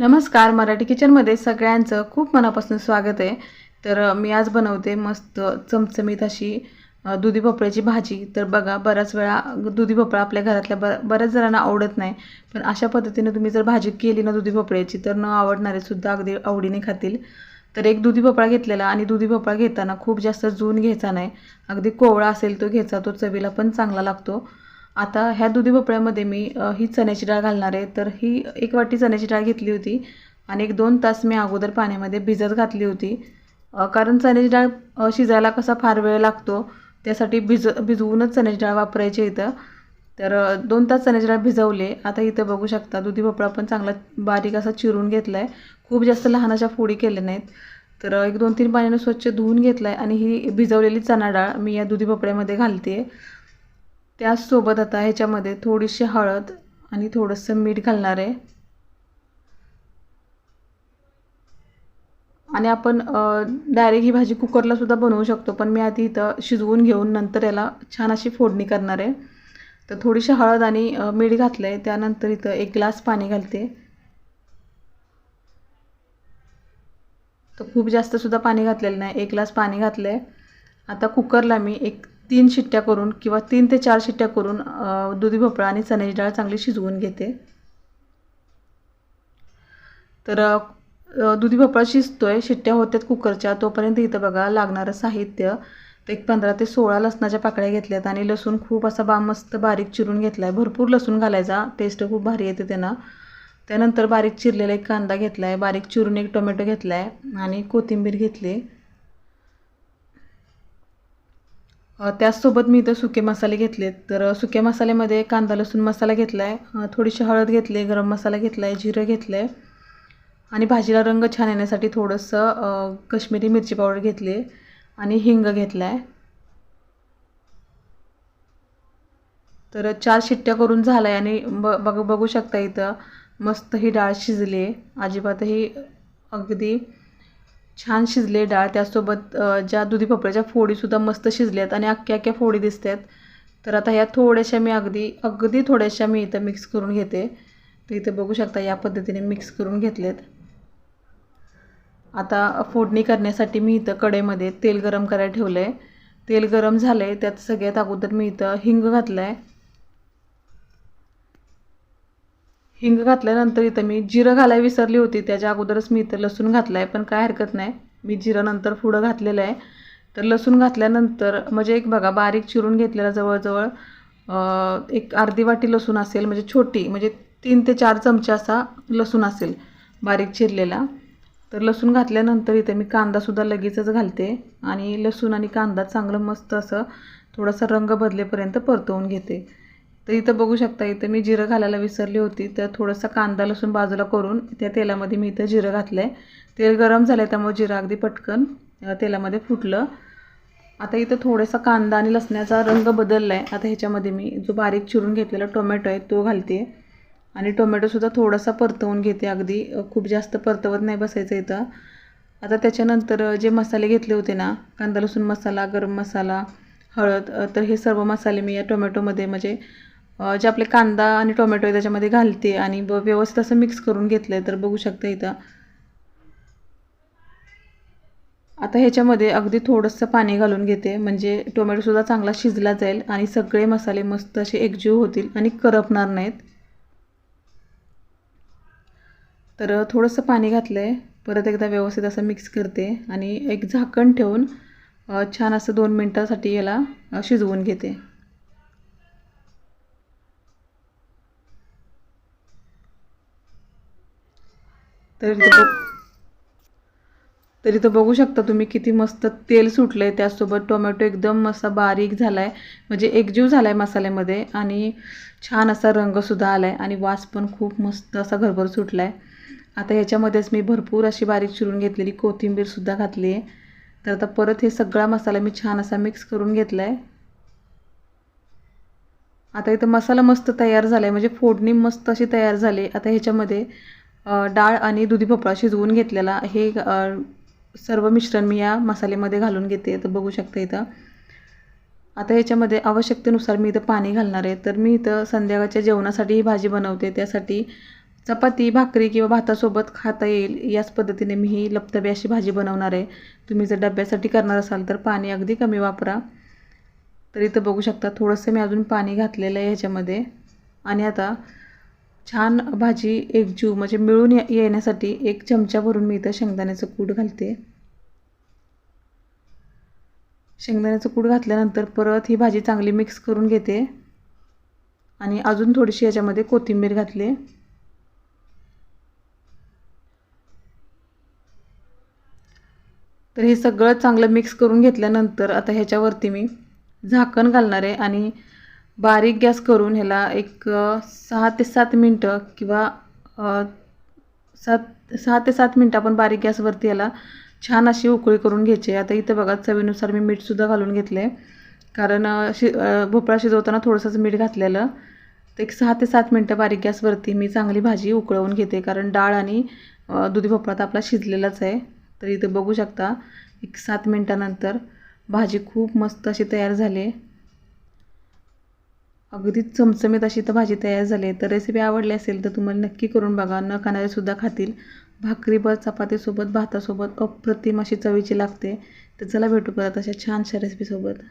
नमस्कार मराठी किचनमध्ये सगळ्यांचं खूप मनापासून स्वागत आहे. तर मी आज बनवते मस्त चमचमीत अशी दुधी भोपळ्याची भाजी. तर बघा बऱ्याच वेळा दुधी भोपळा आपल्या घरातल्या ब बऱ्याच जणांना आवडत नाही. पण अशा पद्धतीने तुम्ही जर भाजी केली ना दुधी भोपळ्याची तर न आवडणारे सुद्धा अगदी आवडीने खातील. तर एक दुधी भोपळा घेतलेला आणि दुधी भोपळा घेताना खूप जास्त जून घ्यायचा नाही. अगदी कोवळा असेल तो घ्यायचा तो चवीला पण चांगला लागतो. आता ह्या दुधी भोपळ्यामध्ये मी ही चण्याची डाळ घालणार आहे. तर ही एक वाटी चण्याची डाळ घेतली होती आणि एक दोन तास मी अगोदर पाण्यामध्ये भिजत घातली होती. कारण चण्याची डाळ शिजायला कसा फार वेळ लागतो त्यासाठी भिज भिजवूनच चण्याची डाळ वापरायची इथं. तर दोन तास चण्याची डाळ भिजवले. आता इथं बघू शकता दुधी भोपळा पण चांगला बारीक असा चिरून घेतला आहे खूप जास्त लहान अशा फोडी केल्या नाहीत. तर एक दोन तीन पाण्यानं स्वच्छ धुवून घेतला आहे आणि ही भिजवलेली चणा डाळ मी या दुधी भोपळ्यामध्ये घालते आहे त्याचसोबत आता ह्याच्यामध्ये थोडीशी हळद आणि थोडंसं मीठ घालणार आहे. आणि आपण डायरेक्ट ही भाजी कुकरलासुद्धा बनवू शकतो पण मी आधी इथं शिजवून घेऊन नंतर याला छान अशी फोडणी करणार आहे. तर थोडीशी हळद आणि मीठ घातलं आहे त्यानंतर इथं एक ग्लास पाणी घालते. तर खूप जास्त सुद्धा पाणी घातलेलं नाही एक ग्लास पाणी घातलं आहे आता कुकरला मी एक तीन शिट्ट्या करून किंवा तीन ते चार शिट्ट्या करून दुधी भोपळा आणि चण्याची डाळ चांगली शिजवून घेते. तर दुधी भोपळा शिजतोय शिट्ट्या होत्यात कुकरच्या तोपर्यंत इथं बघा लागणारं साहित्य. तर एक पंधरा ते सोळा लसणाच्या पाकळ्या घेतल्यात आणि लसूण खूप असा बा मस्त बारीक चिरून घेतला आहे भरपूर लसूण घालायचा टेस्ट खूप भारी येते त्यांना. त्यानंतर बारीक चिरलेला एक कांदा घेतला आहे बारीक चिरून एक टोमॅटो घेतला आहे आणि कोथिंबीर घेतली. त्याचसोबत मी इथं सुके मसाले घेतलेत. तर सुक्या मसाल्यामध्ये कांदा लसूण मसाला घेतला आहे थोडीशी हळद घेतली गरम मसाला घेतला आहे जिरं घेतलं आहे आणि भाजीला रंग छान येण्यासाठी थोडंसं कश्मीरी मिरची पावडर घेतली आहे आणि हिंग घेतला आहे तर चार शिट्ट्या करून झाला आहे आणि ब बघ बघू शकता इथं मस्त ही डाळ शिजली आहे अजिबातही अगदी छान शिजले डाळ त्यासोबत ज्या दुधी भोपळ्याच्या फोडीसुद्धा मस्त शिजल्यात आणि अख्ख्या अख्ख्या फोडी दिसत आहेत तर आता ह्या थोड्याशा मी अगदी अगदी थोड्याशा मी इथं मिक्स करून घेते. तर इथं बघू शकता या पद्धतीने मिक्स करून घेतलेत. आता फोडणी करण्यासाठी मी इथं कढईमध्ये तेल गरम करायला ठेवलं आहे तेल गरम झालं आहे त्यात सगळ्यात अगोदर मी इथं हिंग घातलं आहे हिंग घातल्यानंतर इथं मी जिरं घालायला विसरली होती त्याच्या अगोदरच मी इथं लसूण घातलं आहे पण काय हरकत नाही मी जिरं नंतर पुढं घातलेलं आहे. तर लसूण घातल्यानंतर म्हणजे एक बघा बारीक चिरून घेतलेला जवळजवळ एक अर्धी वाटी लसूण असेल म्हणजे छोटी म्हणजे तीन ते चार चमचे असा लसूण असेल बारीक चिरलेला. तर लसूण घातल्यानंतर इथे मी कांदासुद्धा लगेचच घालते आणि लसूण आणि कांदा चांगलं मस्त असं थोडासा रंग बदलेपर्यंत परतवून घेते. तर इथं बघू शकता इथं मी जिरं घालायला विसरली होती. तर थोडंसं कांदा लसूण बाजूला करून त्या तेलामध्ये मी इथं जिरं घातलं आहे तेल गरम झालं आहे त्यामुळे जिरं अगदी पटकन तेलामध्ये फुटलं. आता इथं थोडासा कांदा आणि लसण्याचा रंग बदलला आहे आता ह्याच्यामध्ये मी जो बारीक चिरून घेतलेला टोमॅटो आहे तो घालते आणि टोमॅटोसुद्धा थोडासा परतवून घेते अगदी. खूप जास्त परतवत नाही बसायचं इथं. आता त्याच्यानंतर जे मसाले घेतले होते ना कांदा लसूण मसाला गरम मसाला हळद तर हे सर्व मसाले मी या टोमॅटोमध्ये म्हणजे जे आपले कांदा आणि टोमॅटो आहे त्याच्यामध्ये घालते आणि ब व्यवस्थित असं मिक्स करून घेतलं आहे तर बघू शकता इथं. आता ह्याच्यामध्ये अगदी थोडंसं पाणी घालून घेते म्हणजे टोमॅटोसुद्धा चांगला शिजला जाईल आणि सगळे मसाले मस्त असे एकजीव होतील आणि करपणार नाहीत. तर थोडंसं पाणी घातलं आहे परत एकदा व्यवस्थित असं मिक्स करते आणि एक झाकण ठेवून छान असं दोन मिनटासाठी याला शिजवून घेते. तर इथं तर इथं बघू शकता तुम्ही किती मस्त तेल सुटलं आहे त्याचसोबत टोमॅटो एकदम असा बारीक झाला आहे म्हणजे एकजीव झाला आहे मसाल्यामध्ये आणि छान असा रंगसुद्धा आला आहे आणि वास पण खूप मस्त असा घरभर सुटला आहे आता ह्याच्यामध्येच मी भरपूर अशी बारीक चिरून घेतलेली कोथिंबीरसुद्धा घातली आहे. तर आता परत हे सगळा मसाला मी छान असा मिक्स करून घेतला आहे आता इथं मसाला मस्त तयार झाला आहे म्हणजे फोडणी मस्त अशी तयार झाली. आता ह्याच्यामध्ये डाळ आणि दुधी भोपळा शिजवून घेतलेला हे सर्व मिश्रण मी या मसाल्यामध्ये घालून घेते. तर बघू शकता इथं. आता याच्यामध्ये आवश्यकतेनुसार मी इथं पाणी घालणार आहे. तर मी इथं संध्याकाळच्या जेवणासाठी ही भाजी बनवते. त्यासाठी चपाती भाकरी किंवा भातासोबत खाता येईल. याच पद्धतीने मी ही लपतबी अशी भाजी बनवणार आहे. तुम्ही जर डब्यासाठी करणार असाल तर पाणी अगदी कमी वापरा. तर इथं बघू शकता थोडंसं मी अजून पाणी घातलेलं आहे ह्याच्यामध्ये आणि आता छान भाजी एकजीव म्हणजे मिळून ये- येण्यासाठी एक चमचा भरून मी इथं शेंगदाण्याचं कूट घालते. शेंगदाण्याचं कूट घातल्यानंतर परत ही भाजी चांगली मिक्स करून घेते. आणि अजून थोडीशी याच्यामध्ये कोथिंबीर घातली. तर हे सगळं चांगलं मिक्स करून घेतल्यानंतर आता ह्याच्यावरती मी झाकण घालणार आहे आणि बारीक गॅस करून ह्याला एक सहा ते सात मिनटं किंवा सात सहा ते सात मिनटं आपण बारीक गॅसवरती याला छान अशी उकळी करून घ्यायची. आता इथं बघा चवीनुसार मी मीठसुद्धा घालून घेतलं आहे कारण शि भोपळा शिजवताना थोडंसंच मीठ घातलेलं. तर एक सहा ते सात मिनटं बारीक गॅसवरती मी चांगली भाजी उकळवून घेते. कारण डाळ आणि दुधी भोपळा तर आपला शिजलेलाच आहे. तर इथं बघू शकता एक सात मिनटानंतर भाजी खूप मस्त अशी तयार झाली. अगदी चमचमीत अशी तर भाजी तयार झाली आहे. तर रेसिपी आवडली असेल तर तुम्हाला नक्की करून बघा. न खाणारेसुद्धा खातील. भाकरीवर चपातीसोबत भातासोबत अप्रतिम अशी चवीची लागते. तर चला भेटू परत अशा छानशा रेसिपीसोबत